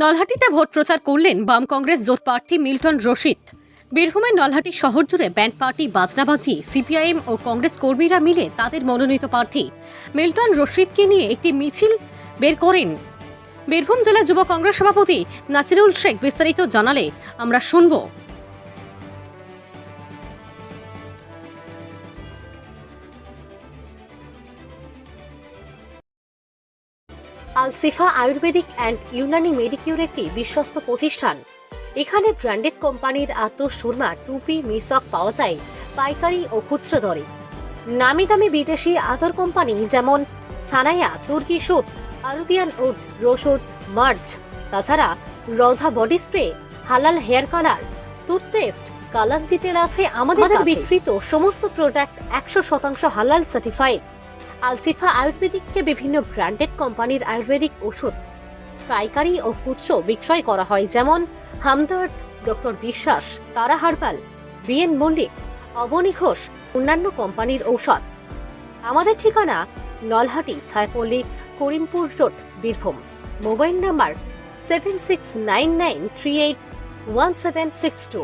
নলহাটিতে vote প্রচার করলেন বাম কংগ্রেস জোট প্রার্থী মিল্টন রশিদ। বীরভূমের নলহাটি শহর জুড়ে ব্যান্ড পার্টি বাজনা বাজিয়ে সিপিআইএম ও কংগ্রেস কর্মীরা মিলে তাদের মনোনীত প্রার্থী মিল্টন রশিদকে নিয়ে একটি মিছিল বের করেন। বীরভূম জেলা যুব কংগ্রেস সভাপতি নাসিরুল শেখ বিস্তারিত জানালে আমরা শুনব। Alshifa Ayurvedic and Unani Medicure একটি বিশ্বস্ত প্রতিষ্ঠান। এখানে ব্র্যান্ডেড কোম্পানির আত সুরমা টুপি মিসক পাওয়া যায় পাইকারি ও খুচরো দরে। নামি দামি বিদেশি আতর কোম্পানি যেমন সানায়া তুর্কি সুত আরবিয়ান উড রোসুদ মার্চ তাছাড়া রধা বডি স্প্রে হালাল হেয়ার কালার টুথপেস্ট কালাঞ্জি তেল আছে আমাদের বিক্রিত সমস্ত প্রোডাক্ট একশো শতাংশ হালাল সার্টিফাইড আলসিফা আয়ুর্বেদিককে বিভিন্ন ব্র্যান্ডেড কোম্পানির আয়ুর্বেদিক ওষুধ, পাইকারি ও খুচরো বিক্রয় করা হয়, যেমন হামদর্দ, ডক্টর বিশ্বাস, তারা হারবাল বিএন মল্লিক, অবনী ঘোষ, অন্যান্য কোম্পানির ঔষধ। আমাদের ঠিকানা Nalhati, ছায়পল্লী, Karimpur road, Birbhum. Mobile number seven six nine nine three eight one seven six two.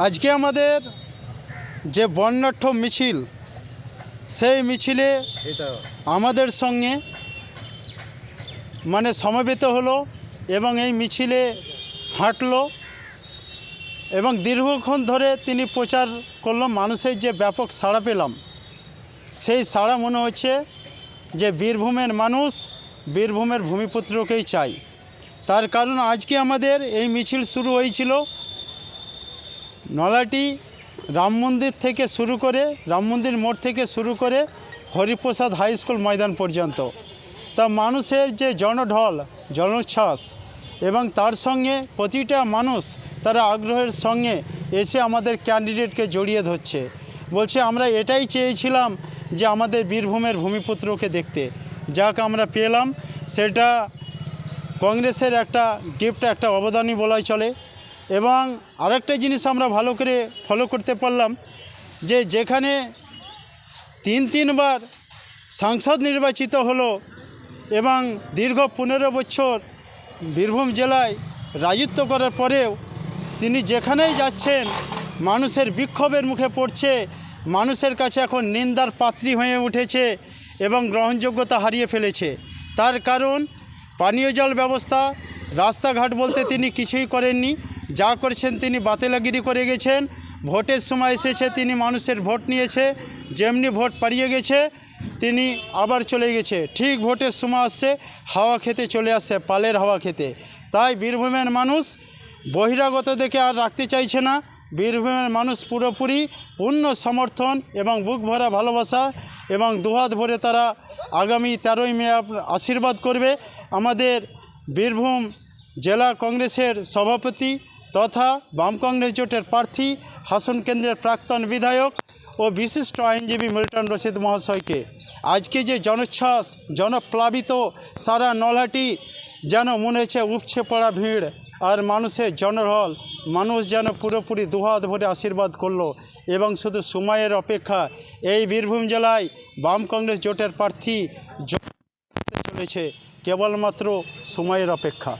আজকে আমাদের যে বর্ণাঢ্য মিছিল সেই মিছিলে আমাদের সঙ্গে মানে সমবেত হলো এবং এই মিছিলে হাঁটলো এবং দীর্ঘক্ষণ ধরে তিনি প্রচার করল মানুষের যে ব্যাপক সাড়া পেলাম। সেই সাড়া মনে হচ্ছে যে বীরভূমের মানুষ বীরভূমের ভূমিপুত্রকেই চাই তার কারণ আজকে আমাদের এই মিছিল শুরু হয়েছিল নলাটি রাম মন্দির থেকে শুরু করে, রাম মন্দির মোড় থেকে শুরু করে হরিপ্রসাদ হাই স্কুল ময়দান পর্যন্ত। তা মানুষের যে জনঢল জনোচ্ছ্বাস এবং তার সঙ্গে প্রতিটা মানুষ তারা আগ্রহের সঙ্গে এসে আমাদের ক্যান্ডিডেটকে জড়িয়ে ধরছে। বলছে, আমরা এটাই চেয়েছিলাম যে আমাদের বীরভূমের ভূমিপুত্রকে দেখতে। যাক, আমরা পেলাম। সেটা কংগ্রেসের একটা গিফট একটা অবদানই বলাই চলে। এবং আরেকটা জিনিস আমরা ভালো করে ফলো করতে পারলাম যে যেখানে তিন তিনবার সাংসদ নির্বাচিত হলো এবং দীর্ঘ পনেরো বছর বীরভূম জেলায় রাজত্ব করার পরেও তিনি যেখানেই যাচ্ছেন, মানুষের বিক্ষোভের মুখে পড়ছে, মানুষের কাছে এখন নিন্দার পাত্রী হয়ে উঠেছে এবং গ্রহণযোগ্যতা হারিয়ে ফেলেছে। তার কারণ পানীয় জল ব্যবস্থা, রাস্তাঘাট বলতে তিনি কিছুই করেননি। যা করেছেন তিনি বাতিলাগিরি করে গেছেন। ভোটের সময় এসেছে, তিনি মানুষের ভোট নিয়েছে, যেমনি ভোট পারিয়ে গেছে, তিনি আবার চলে গেছে। ঠিক ভোটের সময় আসছে, হাওয়া খেতে চলে আসছে, পালের হাওয়া খেতে। তাই বীরভূমের মানুষ বহিরাগত দেখে আর রাখতে চাইছে না। বীরভূমের মানুষ পুরোপুরি পূর্ণ সমর্থন এবং বুক ভরা ভালোবাসা এবং দুহাত ভরে তারা আগামী তেরোই মে আশীর্বাদ করবে। আমাদের বীরভূম জেলা কংগ্রেসের সভাপতি তথা বাম কংগ্রেস জোটের প্রার্থী, হাসন কেন্দ্রের প্রাক্তন বিধায়ক ও বিশিষ্ট আইনজীবী মিল্টন রশিদ মহাশয়কে। আজকে যে জনোচ্ছ্বাস, জনপ্লাবিত সারা নলহাটি যেন মনে হচ্ছে উপছে পড়া ভিড়, আর মানুষের জনরল মানুষ যেন পুরোপুরি দুহাত ভরে আশীর্বাদ করল এবং শুধু সময়ের অপেক্ষা, এই বীরভূম জেলায় বাম কংগ্রেস জোটের প্রার্থী চলেছে, কেবলমাত্র সময়ের অপেক্ষা।